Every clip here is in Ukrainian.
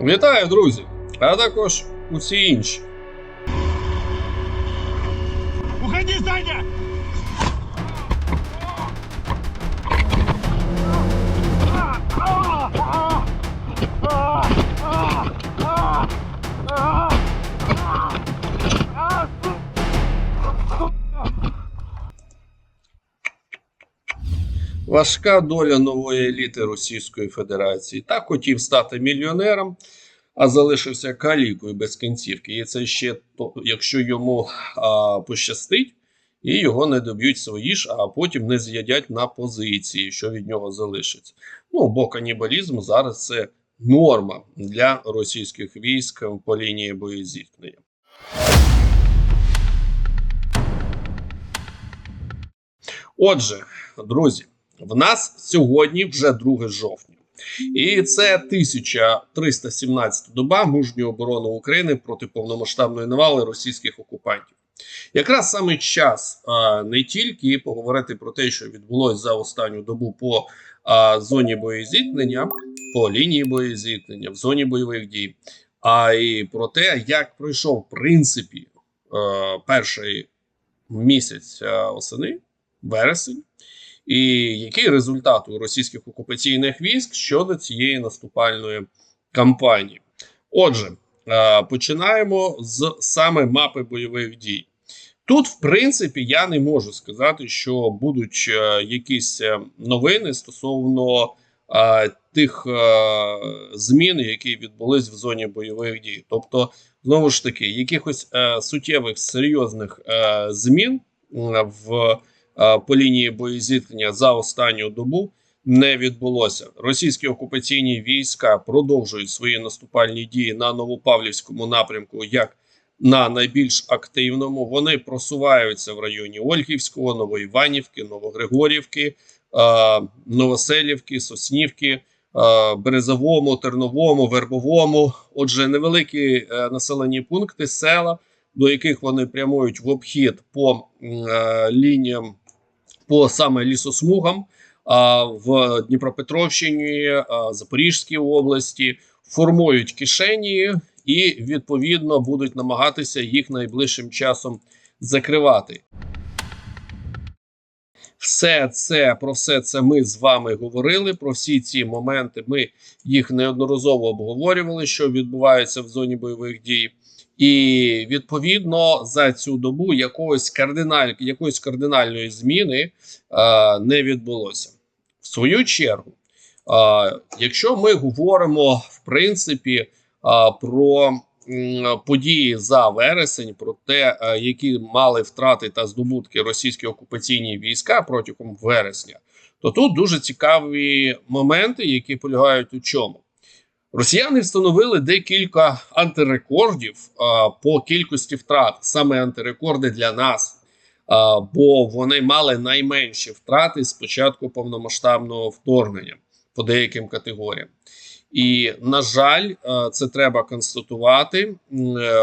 Вітаю, друзі! А також усі інші. Уходи, Саня! Важка доля нової еліти Російської Федерації. Так хотів стати мільйонером, а залишився калікою без кінцівки. І це ще то, якщо йому а, пощастить, і його не доб'ють свої ж, а потім не з'їдять на позиції, що від нього залишиться. Ну, бо канібалізм зараз це норма для російських військ по лінії боєзіткнення. Отже, друзі, в нас сьогодні вже 2 жовтня, і це 1317 доба мужньої оборони України проти повномасштабної навали російських окупантів. Якраз саме час а, не тільки поговорити про те, що відбулося за останню добу по а, зоні боєзіткнення, по лінії боєзіткнення, в зоні бойових дій, а й про те, як пройшов в принципі е, перший місяць е, осени, вересень, і який результат у російських окупаційних військ щодо цієї наступальної кампанії. Отже, е, починаємо з саме мапи бойових дій. Тут, в принципі, я не можу сказати, що будуть е, якісь е, новини стосовно тих змін, які відбулись в зоні бойових дій. Тобто, знову ж таки, якихось суттєвих серйозних змін в по лінії боєзіткнення за останню добу не відбулося. Російські окупаційні війська продовжують свої наступальні дії на Новопавлівському напрямку як на найбільш активному. Вони просуваються в районі Ольгівського, Новоіванівки, Новогригорівки, е, Новоселівки, Соснівки, е, Березовому, Терновому, Вербовому. Отже, невеликі е, населені пункти, села, до яких вони прямують в обхід по е, лініям, по саме лісосмугам. А в Дніпропетровщині, а, Запорізькій області формують кишені і відповідно будуть намагатися їх найближчим часом закривати. Все це про все це ми з вами говорили. Про всі ці моменти ми їх неодноразово обговорювали, що відбувається в зоні бойових дій. І відповідно за цю добу якогось кардиналь, якоїсь кардинальної зміни е, не відбулося. В свою чергу, е, якщо ми говоримо в принципі е, про м, події за вересень, про те, е, які мали втрати та здобутки російські окупаційні війська протягом вересня, то тут дуже цікаві моменти, які полягають у чому. Росіяни встановили декілька антирекордів а, по кількості втрат, саме антирекорди для нас, а, бо вони мали найменші втрати з початку повномасштабного вторгнення по деяким категоріям. І, на жаль, а, це треба констатувати. Е,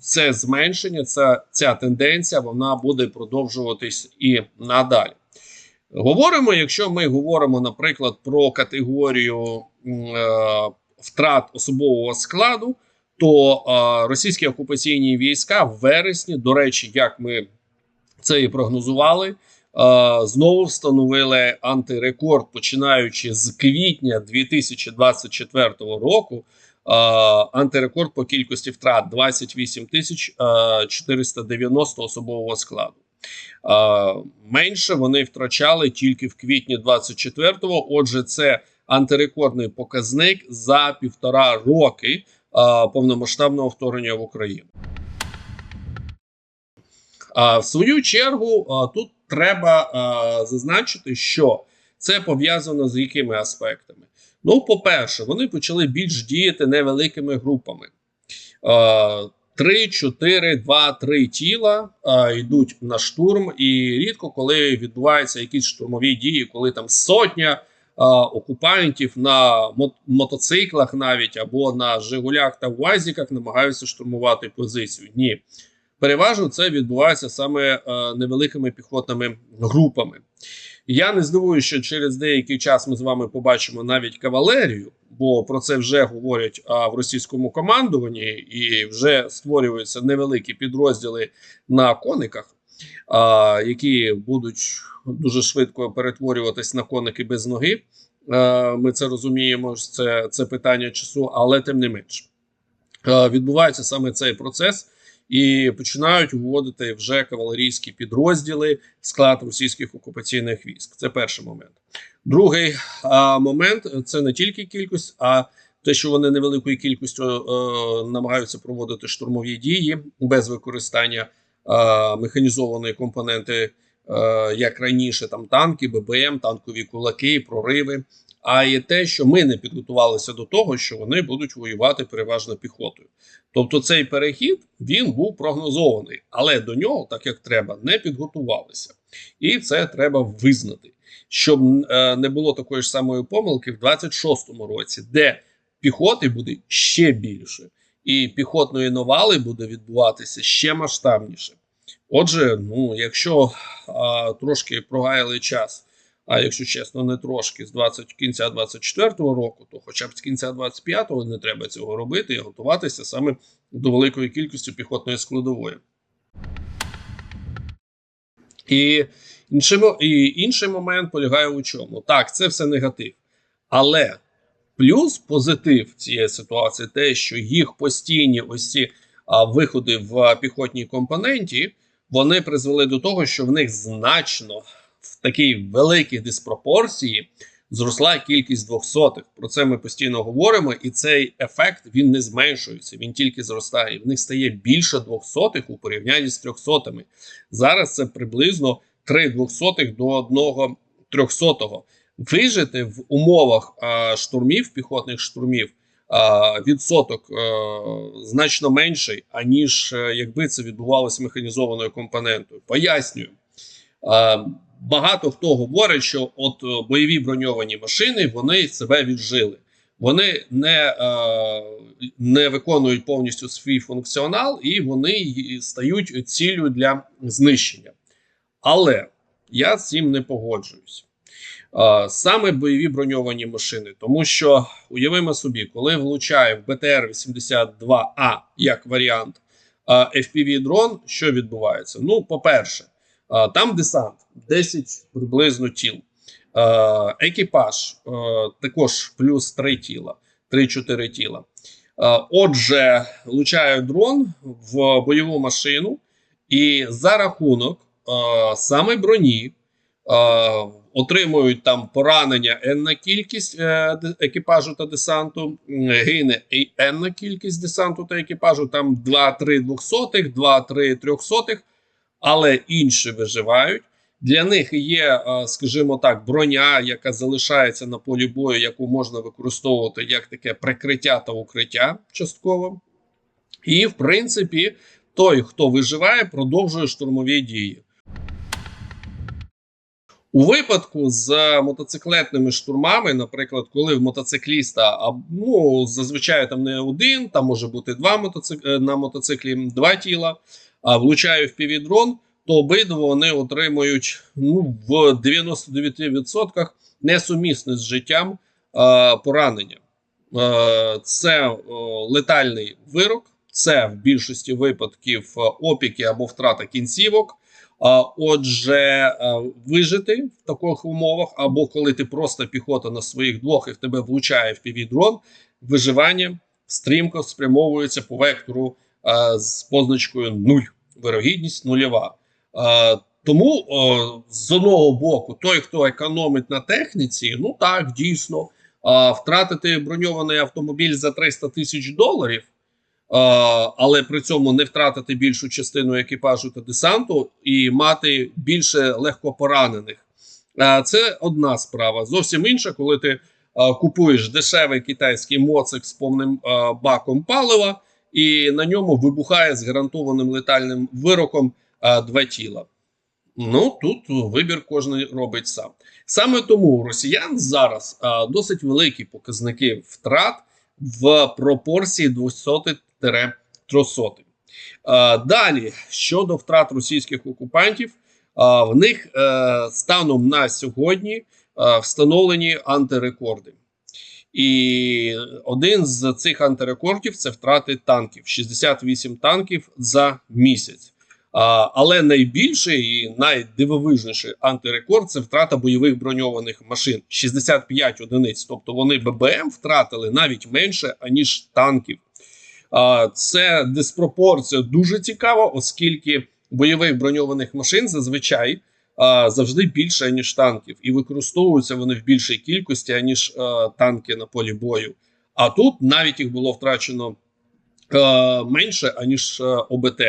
Це зменшення, ця, ця тенденція вона буде продовжуватись і надалі. Говоримо, якщо ми говоримо, наприклад, про категорію е, втрат особового складу, то російські окупаційні війська в вересні, до речі, як ми це і прогнозували, знову встановили антирекорд, починаючи з квітня 2024 року. Антирекорд по кількості втрат 28 тисяч е, 490 особового складу. Менше вони втрачали тільки в квітні 24-го. Отже, це антирекордний показник за півтора роки е, повномасштабного вторгнення в Україну. А в свою чергу е, тут треба е, зазначити, що це пов'язано з якими аспектами. Ну, по-перше, вони почали більш діяти невеликими групами. Е, 3, 4, 2, 3 тіла а, йдуть на штурм, і рідко коли відбуваються якісь штурмові дії, коли там сотня а, окупантів на мо- мотоциклах навіть або на Жигулях та УАЗіках намагаються штурмувати позицію. Ні. Переважно це відбувається саме е, невеликими піхотними групами. Я не здивую, що через деякий час ми з вами побачимо навіть кавалерію, бо про це вже говорять а, в російському командуванні, і вже створюються невеликі підрозділи на кониках, які будуть дуже швидко перетворюватись на коники без ноги. Ми це розуміємо, це, це питання часу, але тим не менш відбувається саме цей процес. І починають вводити вже кавалерійські підрозділи в склад російських окупаційних військ. Це перший момент. Другий момент це не тільки кількість, а те, що вони невеликою кількістю е, намагаються проводити штурмові дії без використання механізованої компоненти, е, як раніше, там танки, ББМ, танкові кулаки, прориви. А є те, що ми не підготувалися до того, що вони будуть воювати переважно піхотою. Тобто цей перехід він був прогнозований, але до нього, так як треба, не підготувалися, і це треба визнати, щоб е, не було такої ж самої помилки в 26-му році, де піхоти буде ще більше, і піхотної навали буде відбуватися ще масштабніше. Отже, ну якщо а, трошки прогаяли час. А якщо чесно, не трошки з 20 кінця 24-го року, то хоча б з кінця 25-го не треба цього робити і готуватися саме до великої кількості піхотної складової. І інший, і інший момент полягає у чому? Так, це все негатив. Але плюс позитив цієї ситуації те, що їх постійні ось ці а, виходи в піхотній компоненті вони призвели до того, що в них значно в такій великій диспропорції зросла кількість двохсотих. Про це ми постійно говоримо, і цей ефект він не зменшується, він тільки зростає. В них стає більше двохсотих у порівнянні з трьохсотими. Зараз це приблизно три двохсотих до одного трьохсотого. Вижити в умовах а, штурмів, піхотних штурмів. а, Відсоток е, значно менший, аніж е, якби це відбувалося механізованою компонентою. Пояснюю. Е, Багато хто говорить, що от е, бойові броньовані машини вони себе віджили. Вони не, е, не виконують повністю свій функціонал і вони стають ціллю для знищення. Але я з цим не погоджуюсь. Саме бойові броньовані машини, тому що уявимо собі, коли влучає в БТР-82А як варіант е, FPV-дрон, що відбувається? Ну, по-перше, Там десант 10 приблизно тіл. Екіпаж також плюс 3 тіла, 3-4 тіла. Отже, влучає дрон в бойову машину, і за рахунок саме броні отримують там поранення енна кількість е, екіпажу та десанту, гине і енна кількість десанту та екіпажу, там 2-3 двохсотих, 2-3 трьохсотих але інші виживають. Для них є, е, скажімо так, броня, яка залишається на полі бою, яку можна використовувати як таке прикриття та укриття частково. І, в принципі, той, хто виживає, продовжує штурмові дії. У випадку з мотоциклетними штурмами, наприклад, коли в мотоцикліста а, ну, зазвичай там не один, там може бути два мотоцик... е, на мотоциклі два тіла, а влучає в півдрон, то обидва вони отримують ну, в 99% несумісне з життям е, поранення. Е, це е, летальний вирок, це в більшості випадків е, опіки або втрата кінцівок. Отже, вижити в таких умовах, або коли ти просто піхота на своїх двох і в тебе влучає в півдрон, виживання стрімко спрямовується по вектору з позначкою 0, вирогідність нульова. Тому з одного боку, той, хто економить на техніці, ну так дійсно втратити броньований автомобіль за 300 тисяч доларів. Але при цьому не втратити більшу частину екіпажу та десанту і мати більше легкопоранених. Е, Це одна справа. Зовсім інша, коли ти купуєш дешевий китайський моцик з повним баком палива, і на ньому вибухає з гарантованим летальним вироком два тіла. Ну тут вибір кожен робить сам. Саме тому у росіян зараз досить великі показники втрат в пропорції 200 300. Е, Далі щодо втрат російських окупантів, е, в них е, станом на сьогодні встановлені антирекорди. І один з цих антирекордів це втрати танків: 68 танків за місяць. Але найбільший і найдивовижніший антирекорд це втрата бойових броньованих машин 65 одиниць. Тобто вони ББМ втратили навіть менше аніж танків. Це диспропорція дуже цікава, оскільки бойових броньованих машин зазвичай завжди більше ніж танків, і використовуються вони в більшій кількості аніж танки на полі бою. А тут навіть їх було втрачено менше аніж ОБТ.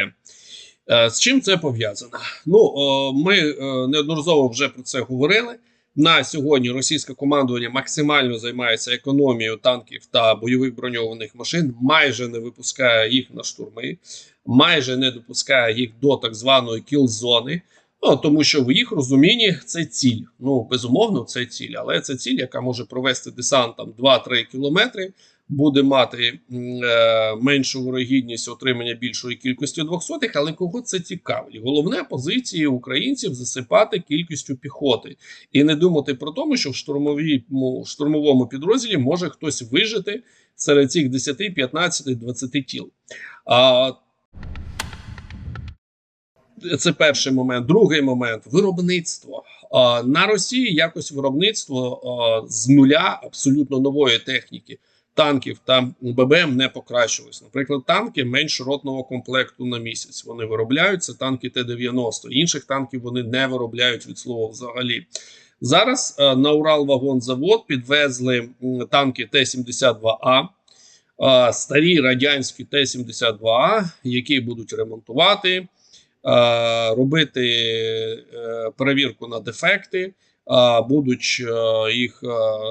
Е, З чим це пов'язано? Ну ми е, неодноразово вже про це говорили. На сьогодні російське командування максимально займається економією танків та бойових броньованих машин, майже не випускає їх на штурми, майже не допускає їх до так званої кіл-зони. Ну, тому що в їх розумінні це ціль. Ну, безумовно, це ціль, але це ціль, яка може провести десант там 2-3 кілометри, буде мати е, меншу вирогідність отримання більшої кількості двохсотих, але кого це цікавить? Головне позиції українців засипати кількістю піхоти і не думати про тому, що в штурмовій штурмовому підрозділі може хтось вижити серед цих 10, 15, 20 тіл. А, це перший момент. Другий момент виробництво. На Росії якось виробництво з нуля абсолютно нової техніки. Танків та ББМ не покращилось. Наприклад, танки менш ротного комплекту на місяць. Вони виробляються танки Т-90. Інших танків вони не виробляють від слова взагалі. Зараз е, на Уралвагонзавод підвезли танки Т-72А, е, старі радянські Т-72А, які будуть ремонтувати, е, робити перевірку на дефекти. А, Будуть е, їх е,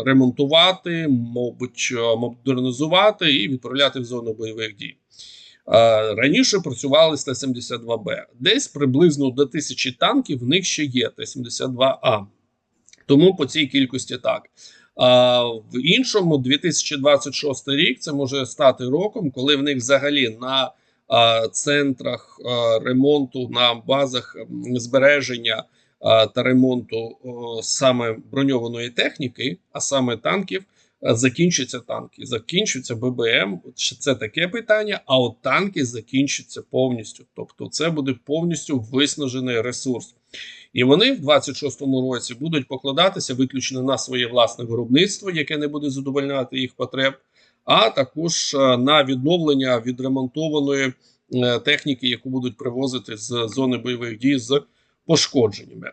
ремонтувати, мабуть, е, модернізувати і відправляти в зону бойових дій. Е, Раніше працювали з Т-72Б. Десь приблизно до тисячі танків в них ще є Т-72А. Тому по цій кількості так. А в іншому 2026 рік це може стати роком, коли в них взагалі на центрах ремонту, на базах збереження та ремонту саме броньованої техніки, а саме танків, закінчаться танки. Закінчуться ББМ. Це таке питання. А от танки закінчаться повністю. Тобто, це буде повністю виснажений ресурс. І вони в 26-му році будуть покладатися виключно на своє власне виробництво, яке не буде задовольняти їх потреб, а також е, на відновлення відремонтованої е, техніки, яку будуть привозити з зони бойових дій з пошкодженнями.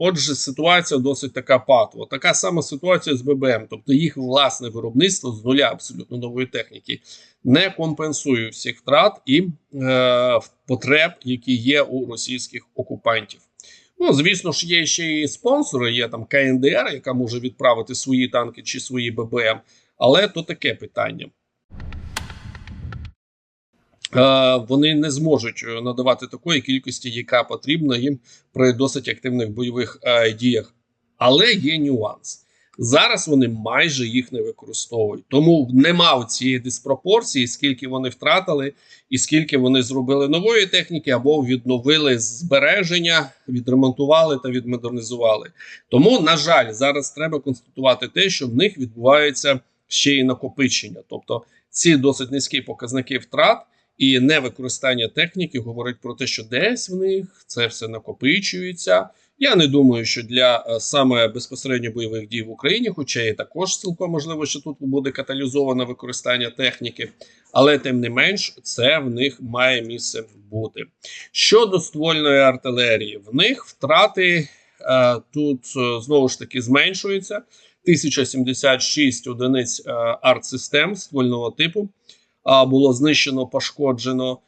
Отже, ситуація досить така патова. Така сама ситуація з ББМ, тобто їх власне виробництво з нуля абсолютно нової техніки не компенсує всіх втрат і е, потреб, які є у російських окупантів. Ну, звісно ж, є ще і спонсори, є там КНДР, яка може відправити свої танки чи свої ББМ, але то таке питання. Е, Вони не зможуть е, надавати такої кількості, яка потрібна їм при досить активних бойових е, діях. Але є нюанс. Зараз вони майже їх не використовують. Тому нема цієї диспропорції, скільки вони втратили, і скільки вони зробили нової техніки, або відновили збереження, відремонтували та відмодернізували. Тому, на жаль, зараз треба констатувати те, що в них відбувається ще й накопичення. Тобто ці досить низькі показники втрат. І невикористання техніки говорить про те, що десь в них це все накопичується. Я не думаю, що для е, саме безпосередньо бойових дій в Україні, хоча і також цілком можливо, що тут буде каталізоване використання техніки, але тим не менш, це в них має місце бути. Щодо ствольної артилерії, в них втрати е, тут е, знову ж таки зменшуються. 1076 одиниць е, артсистем ствольного типу було знищено, пошкоджено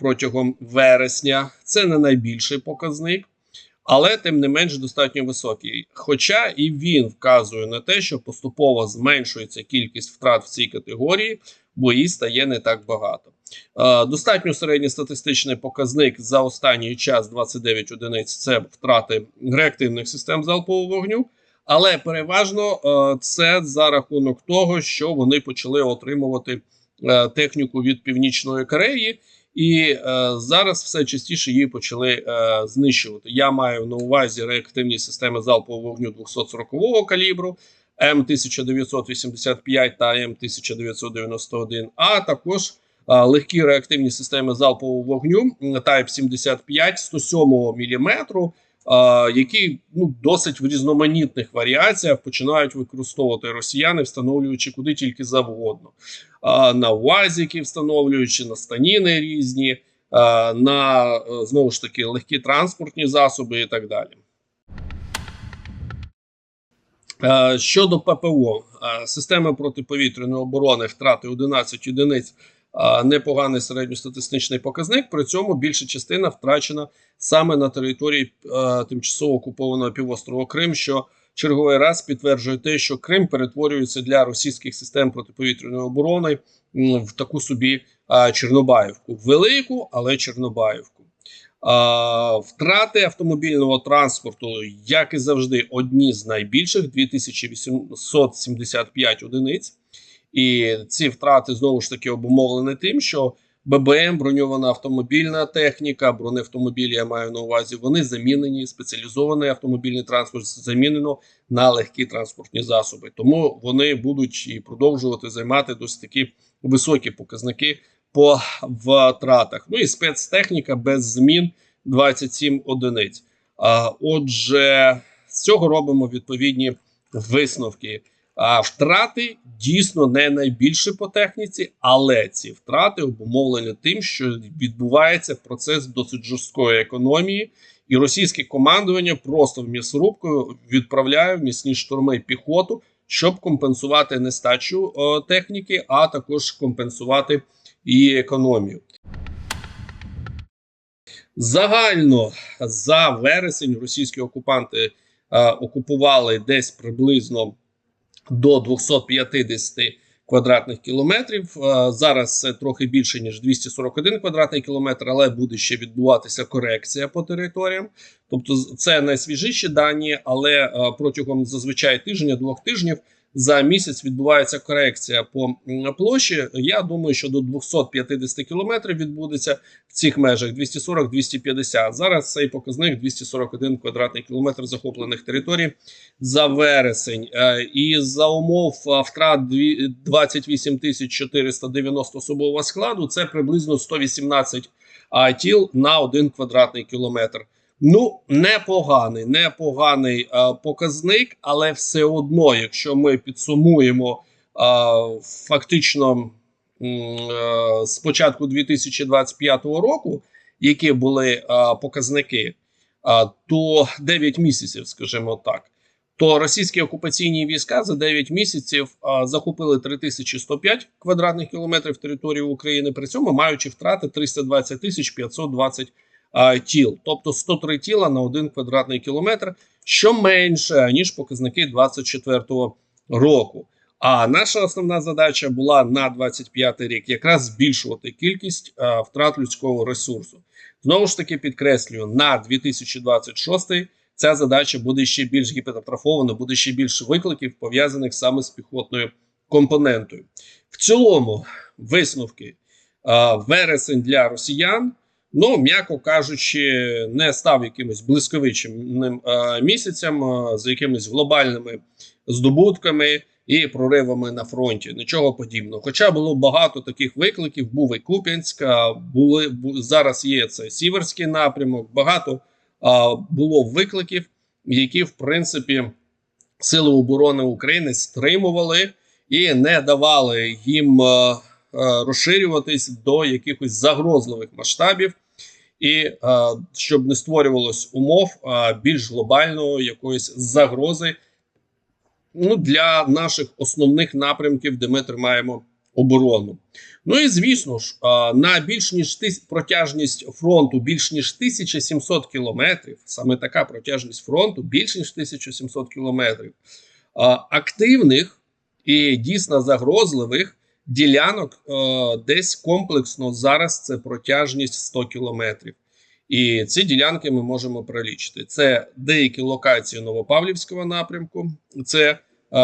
протягом вересня. Це не найбільший показник, але тим не менш достатньо високий. Хоча і він вказує на те, що поступово зменшується кількість втрат в цій категорії, бо її стає не так багато. Достатньо середньостатистичний показник за останній час 29 одиниць це втрати реактивних систем залпового вогню. Але переважно це за рахунок того, що вони почали отримувати техніку від Північної Кореї, і е, зараз все частіше її почали е, знищувати. Я маю на увазі реактивні системи залпового вогню 240-го калібру. М1985 та М1991, а також а, легкі реактивні системи залпового вогню Type 75 107 мм, які ну, досить в різноманітних варіаціях починають використовувати росіяни, встановлюючи куди тільки завгодно. На УАЗіки встановлюючи на станіни різні, на е, знову ж таки легкі транспортні засоби і так далі. Щодо ППО, системи протиповітряної оборони втрати 11 одиниць непоганий середньостатистичний показник. При цьому більша частина втрачена саме на території тимчасово окупованого півострова Крим, що черговий раз підтверджує те, що Крим перетворюється для російських систем протиповітряної оборони в таку собі Чорнобаївку, велику, але Чорнобаївку. Втрати автомобільного транспорту, як і завжди, одні з найбільших 2875 одиниць. І ці втрати знову ж таки обумовлені тим, що ББМ, броньована автомобільна техніка, бронеавтомобілі, я маю на увазі, вони замінені. Спеціалізований автомобільний транспорт замінено на легкі транспортні засоби. Тому вони будуть і продовжувати займати досить такі високі показники по втратах. Ну і спецтехніка без змін 27 одиниць. А, отже, з цього робимо відповідні висновки. Втрати дійсно не найбільше по техніці, але ці втрати обумовлені тим, що відбувається процес досить жорсткої економії, і російське командування просто в м'ясорубку відправляє в міцні штурми піхоту, щоб компенсувати нестачу е, техніки, а також компенсувати і економію. Загально за вересень російські окупанти е, окупували десь приблизно до 250 квадратних кілометрів. Е, зараз це трохи більше ніж 241 квадратний кілометр, але буде ще відбуватися корекція по територіям. Тобто, це найсвіжіші дані, але е, протягом зазвичай тижня-двох тижнів за місяць відбувається корекція по площі. Я думаю, що до 250 кілометрів відбудеться в цих межах 240-250. Зараз цей показник 241 квадратний кілометр захоплених територій за вересень. Е, І за умов е, втрат дві- 28 тисяч 490 особового складу, це приблизно 118 а, тіл на один квадратний кілометр. Ну, непоганий, непоганий е, показник, але все одно, якщо ми підсумуємо е, фактично е, з початку 2025 року, які були е, показники, е, то 9 місяців, скажімо так, то російські окупаційні війська за 9 місяців е, захопили 3105 квадратних кілометрів території України, при цьому маючи втрати 320 тисяч 520 а, тіл, тобто 103 тіла на 1 квадратний кілометр, що менше ніж показники 24-го року. А наша основна задача була на 25 рік якраз збільшувати кількість а, втрат людського ресурсу. Знову ж таки підкреслюю, на 2026 ця задача буде ще більш гіпертрофована, буде ще більше викликів пов'язаних саме з піхотною компонентою. В цілому, висновки а, вересень для росіян. Ну, м'яко кажучи, не став якимось блискавичним е, місяцем е, з якимись глобальними здобутками і проривами на фронті. Нічого подібного. Хоча було багато таких викликів, був і Куп'янськ, були бу, зараз є це Сіверський напрямок. Багато а, було викликів, які в принципі Сили оборони України стримували і не давали їм. е, розширюватись до якихось загрозливих масштабів, і е, щоб не створювалось умов е, більш глобальної якоїсь загрози ну, для наших основних напрямків, де ми тримаємо оборону. Ну і звісно ж, е, на більш ніж тис... протяжність фронту більш ніж 1700 кілометрів, саме така протяжність фронту, більш ніж 1700 кілометрів, е, активних і дійсно загрозливих ділянок е, десь комплексно зараз це протяжність 100 кілометрів. І ці ділянки ми можемо пролічити. Це деякі локації Новопавлівського напрямку, це е,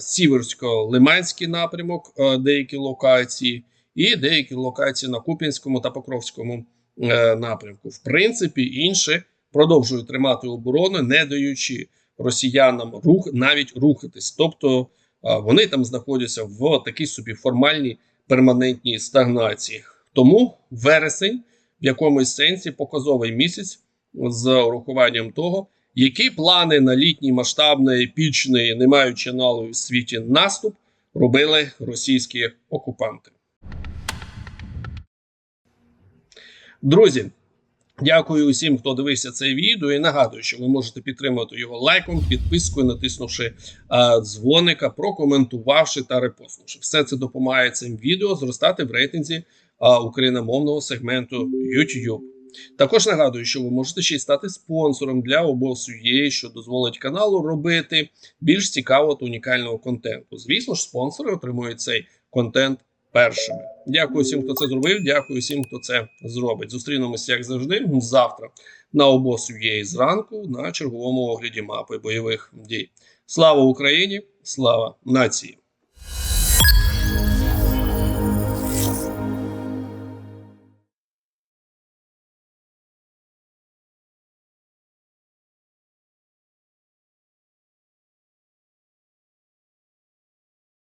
Сіверсько-Лиманський напрямок, е, деякі локації, і деякі локації на Куп'янському та Покровському е, напрямку. В принципі, інші продовжують тримати оборону, не даючи росіянам рух навіть рухатись. Тобто вони там знаходяться в такій собі формальній перманентній стагнації. Тому вересень в якомусь сенсі показовий місяць з урахуванням того, які плани на літній масштабний, епічний, не маючи аналогів в світі наступ робили російські окупанти. Друзі, дякую усім, хто дивився це відео. І нагадую, що ви можете підтримати його лайком, підпискою, натиснувши а, дзвоника, прокоментувавши та репостнувши. Все це допомагає цим відео зростати в рейтинзі а, україномовного сегменту YouTube. Також нагадую, що ви можете ще й стати спонсором для обосу.ua, що дозволить каналу робити більш цікавого та унікального контенту. Звісно ж, спонсори отримують цей контент першими. Дякую всім, хто це зробив. Дякую всім, хто це зробить. Зустрінемося, як завжди, завтра на обосу є зранку на черговому огляді мапи бойових дій. Слава Україні! Слава нації!